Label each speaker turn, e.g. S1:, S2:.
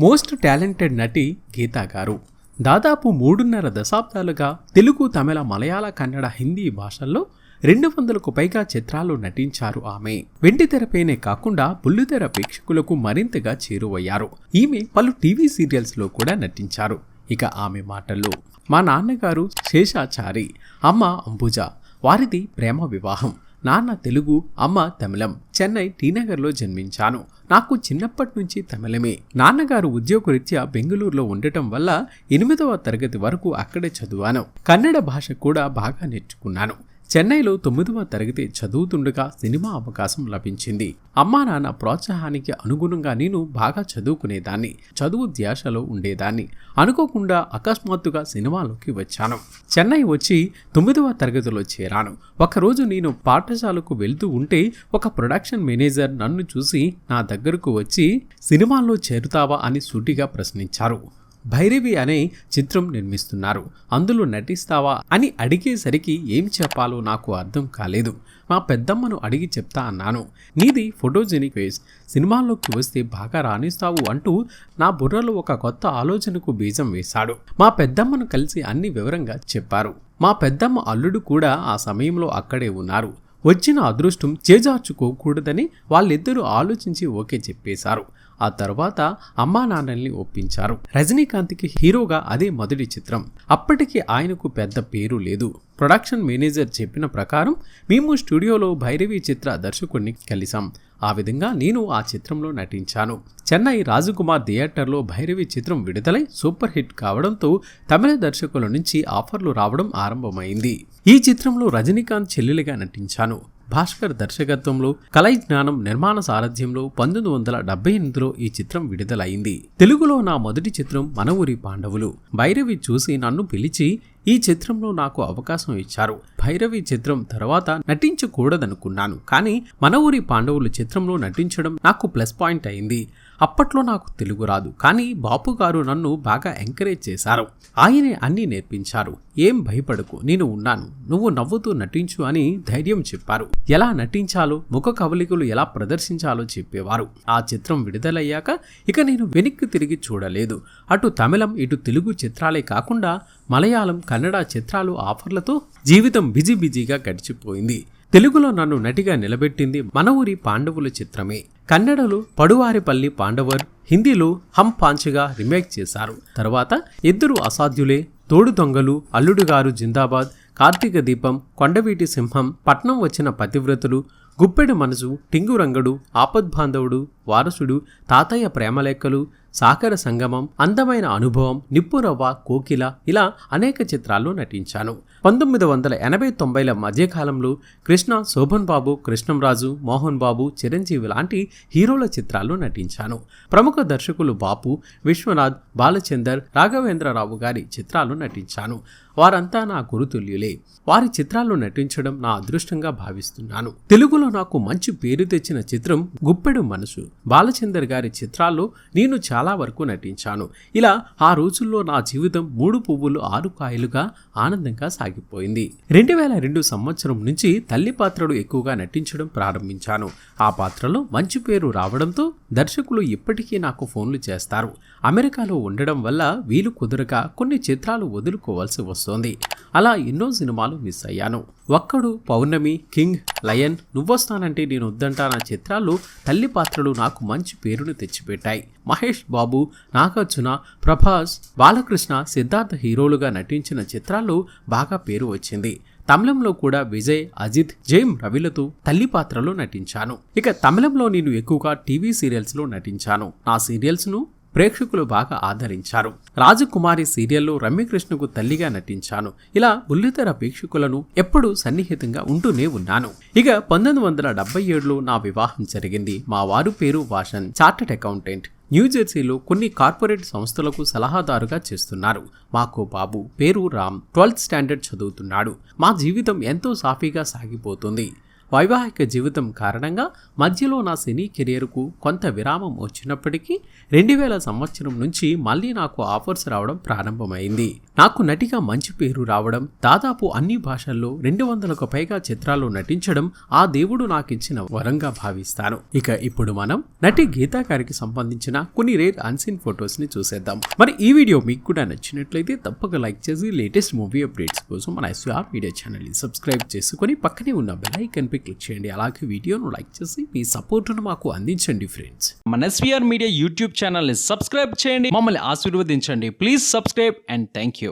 S1: Most talented నటి గీతా గారు. దాదాపు మూడున్నర దశాబ్దాలుగా తెలుగు తమిళ మలయాళ కన్నడ హిందీ భాషల్లో రెండు వందలకు పైగా చిత్రాలు నటించారు ఆమె. వెండి తెరపైనే కాకుండా బుల్లితెర ప్రేక్షకులకు మరింతగా చేరువయ్యారు. ఈమె పలు టీవీ సీరియల్స్లో కూడా నటించారు. ఇక ఆమె మాటల్లో మా నాన్నగారు శేషాచారి అమ్మ అంబుజ వారిది ప్రేమ వివాహం. నాన్న తెలుగు అమ్మ తమిళం. చెన్నై టీనగర్లో జన్మించాను. నాకు చిన్నప్పటి నుంచి తమిళమే. నాన్నగారు ఉద్యోగరీత్యా బెంగళూరులో ఉండటం వల్ల ఎనిమిదవ తరగతి వరకు అక్కడే చదివాను. కన్నడ భాష కూడా బాగా నేర్చుకున్నాను. చెన్నైలో తొమ్మిదవ తరగతి చదువుతుండగా సినిమా అవకాశం లభించింది. అమ్మా నాన్న ప్రోత్సాహానికి అనుగుణంగా నేను బాగా చదువుకునేదాన్ని చదువు ధ్యాసలో ఉండేదాన్ని. అనుకోకుండా అకస్మాత్తుగా సినిమాలోకి వచ్చాను. చెన్నై వచ్చి తొమ్మిదవ తరగతిలో చేరాను. ఒకరోజు నేను పాఠశాలకు వెళ్తూ ఉంటే ఒక ప్రొడక్షన్ మేనేజర్ నన్ను చూసి నా దగ్గరకు వచ్చి సినిమాల్లో చేరుతావా? అని సూటిగా ప్రశ్నించారు. భైరవి అనే చిత్రం నిర్మిస్తున్నారు. అందులో నటిస్తావా అని అడిగేసరికి ఏం చెప్పాలో నాకు అర్థం కాలేదు. మా పెద్దమ్మను అడిగి చెప్తా అన్నాను. నీది ఫోటోజెనిక్ ఫేస్ సినిమాల్లోకి వస్తే బాగా రాణిస్తావు అంటూ నా బుర్రలో ఒక కొత్త ఆలోచనకు బీజం వేశాడు. మా పెద్దమ్మను కలిసి అన్ని వివరంగా చెప్పారు. మా పెద్దమ్మ అల్లుడు కూడా ఆ సమయంలో అక్కడే ఉన్నారు. వచ్చిన అదృష్టం చేజార్చుకోకూడదని వాళ్ళిద్దరూ ఆలోచించి ఓకే చెప్పేశారు. ఆ తర్వాత అమ్మా నాన్నల్ని ఒప్పించారు. రజనీకాంత్కి హీరోగా అదే మొదటి చిత్రం. అప్పటికి ఆయనకు పెద్ద పేరు లేదు. ప్రొడక్షన్ మేనేజర్ చెప్పిన ప్రకారం మేము స్టూడియోలో భైరవి చిత్ర దర్శకుడిని కలిసాం ఆ విధంగా నేను ఆ చిత్రంలో నటించాను. చెన్నై రాజకుమార్ థియేటర్లో భైరవి చిత్రం విడుదలై సూపర్ హిట్ కావడంతో తమిళ దర్శకుల నుంచి ఆఫర్లు రావడం ఆరంభమైంది. ఈ చిత్రంలో రజనీకాంత్ చెల్లెలిగా నటించాను. భాస్కర్ దర్శకత్వంలో కలై జ్ఞానం నిర్మాణ సారథ్యంలో పంతొమ్మిది వందల డెబ్బై ఎనిమిదిలో ఈ చిత్రం విడుదలైంది. తెలుగులో నా మొదటి చిత్రం మన ఊరి పాండవులు. భైరవి చూసి నన్ను పిలిచి ఈ చిత్రంలో నాకు అవకాశం ఇచ్చారు. భైరవి చిత్రం తర్వాత నటించకూడదనుకున్నాను. కానీ మన ఊరి పాండవులు చిత్రంలో నటించడం నాకు ప్లస్ పాయింట్ అయింది. అప్పట్లో నాకు తెలుగు రాదు. కానీ బాపు గారు నన్ను బాగా ఎంకరేజ్ చేశారు. ఆయనే అన్నీ నేర్పించారు. ఏం భయపడకు నేను ఉన్నాను. నువ్వు నవ్వుతూ నటించు అని ధైర్యం చెప్పారు. ఎలా నటించాలో ముఖ కవలికలు ఎలా ప్రదర్శించాలో చెప్పేవారు. ఆ చిత్రం విడుదలయ్యాక ఇక నేను వెనక్కి తిరిగి చూడలేదు. అటు తమిళం ఇటు తెలుగు చిత్రాలే కాకుండా మలయాళం కన్నడ చిత్రాలు ఆఫర్లతో జీవితం బిజీ బిజీగా గడిచిపోయింది. తెలుగులో నన్ను నటిగా నిలబెట్టింది మన ఊరి పాండవుల చిత్రమే. కన్నడలో పడువారిపల్లి పాండవర్ హిందీలో హం పాంచగా రీమేక్ చేశారు. తర్వాత ఇద్దరు అసాధ్యులే తోడు దొంగలు అల్లుడుగారు జిందాబాద్ కార్తీక దీపం కొండవీటి సింహం పట్నం వచ్చిన పతివ్రతులు గుప్పెడు మనసు టింగురంగడు ఆపద్బాంధవుడు వారసుడు తాతయ్య ప్రేమలేఖలు సాకర సంగమం అందమైన అనుభవం నిప్పురవ్వ కోకిల ఇలా అనేక చిత్రాల్లో నటించాను. పంతొమ్మిది వందల ఎనభై తొంభైల మధ్యకాలంలో కృష్ణ శోభన్ బాబు కృష్ణంరాజు మోహన్ బాబు చిరంజీవి లాంటి హీరోల చిత్రాల్లో నటించాను. ప్రముఖ దర్శకులు బాపు విశ్వనాథ్ బాలచందర్ రాఘవేంద్రరావు గారి చిత్రాల్లో నటించాను. వారంతా నా గురుతుల్యులే. వారి చిత్రాల్లో నటించడం నా అదృష్టంగా భావిస్తున్నాను. తెలుగులో నాకు మంచి పేరు తెచ్చిన చిత్రం గుప్పెడు మనసు. బాలచందర్ గారి చిత్రాల్లో నేను చాలా చాలా వరకు నటించాను. ఇలా ఆ రోజుల్లో నా జీవితం మూడు పువ్వులు ఆరు కాయలుగా ఆనందంగా సాగిపోయింది. రెండు వేల రెండు సంవత్సరం నుంచి తల్లి పాత్రలు ఎక్కువగా నటించడం ప్రారంభించాను. ఆ పాత్రలో మంచి పేరు రావడంతో దర్శకులు ఇప్పటికీ నాకు ఫోన్లు చేస్తారు. అమెరికాలో ఉండడం వల్ల వీలు కుదరక కొన్ని చిత్రాలు వదులుకోవాల్సి వస్తోంది. అలా ఎన్నో సినిమాలు మిస్ అయ్యాను. ఒక్కడు పౌర్ణమి కింగ్ లయన్ నువ్వొస్తానంటే నేను వద్దంటానా చిత్రాలు తల్లి పాత్రలు నాకు మంచి పేరును తెచ్చిపెట్టాయి. మహేష్ బాబు నాగార్జున ప్రభాస్ బాలకృష్ణ సిద్ధార్థ హీరోలుగా నటించిన చిత్రాలు బాగా పేరు వచ్చింది. తమిళంలో కూడా విజయ్ అజిత్ జైమ్ రవిలతో తల్లి పాత్రలో నటించాను. ఇక తమిళంలో నేను ఎక్కువగా టీవీ సీరియల్స్లో నటించాను. నా సీరియల్స్ను ప్రేక్షకులు బాగా ఆదరించారు. రాజకుమారి సీరియల్లో రమ్యకృష్ణకు తల్లిగా నటించాను. ఇలా బుల్లితెర ప్రేక్షకులను ఎప్పుడూ సన్నిహితంగా ఉంటూనే ఉన్నాను. ఇక పంతొమ్మిది వందల డెబ్బై ఏడులో నా వివాహం జరిగింది. మా వారు పేరు వాషన్ చార్టెడ్ అకౌంటెంట్. న్యూజెర్సీలో కొన్ని కార్పొరేట్ సంస్థలకు సలహాదారుగా చేస్తున్నారు. మాకు బాబు పేరు రామ్ ట్వెల్త్ స్టాండర్డ్ చదువుతున్నాడు. మా జీవితం ఎంతో సాఫీగా సాగిపోతుంది. వైవాహిక జీవితం కారణంగా మధ్యలో నా సినీ కెరియర్కు కొంత విరామం వచ్చినప్పటికీ రెండు వేల సంవత్సరం నుంచి మళ్ళీ నాకు ఆఫర్స్ రావడం ప్రారంభమైంది. నాకు నటిగా మంచి పేరు రావడం దాదాపు అన్ని భాషల్లో రెండు వందలకు పైగా చిత్రాల్లో నటించడం ఆ దేవుడు నాకిచ్చిన వరంగా భావిస్తాను. ఇక ఇప్పుడు మనం నటి గీతా గారికి సంబంధించిన కొన్ని రేర్ అన్సీన్ ఫొటోస్ని చూసేద్దాం. మరి ఈ వీడియో మీకు కూడా నచ్చినట్లయితే తప్పక లైక్ చేసి లేటెస్ట్ మూవీ అప్డేట్స్ కోసం మన ఎస్ఆర్ మీడియా ఛానల్ని సబ్స్క్రైబ్ చేసుకొని పక్కనే ఉన్న బెల్ ఐకన్ పై క్లిక్ చేయండి. అలాగే వీడియోను లైక్ చేసి మీ సపోర్ట్ను మాకు అందించండి ఫ్రెండ్స్
S2: మన ఎస్వీఆర్ మీడియా యూట్యూబ్ ఛానల్ని సబ్స్క్రైబ్ చేయండి. మమ్మల్ని ఆశీర్వదించండి. Please subscribe and thank you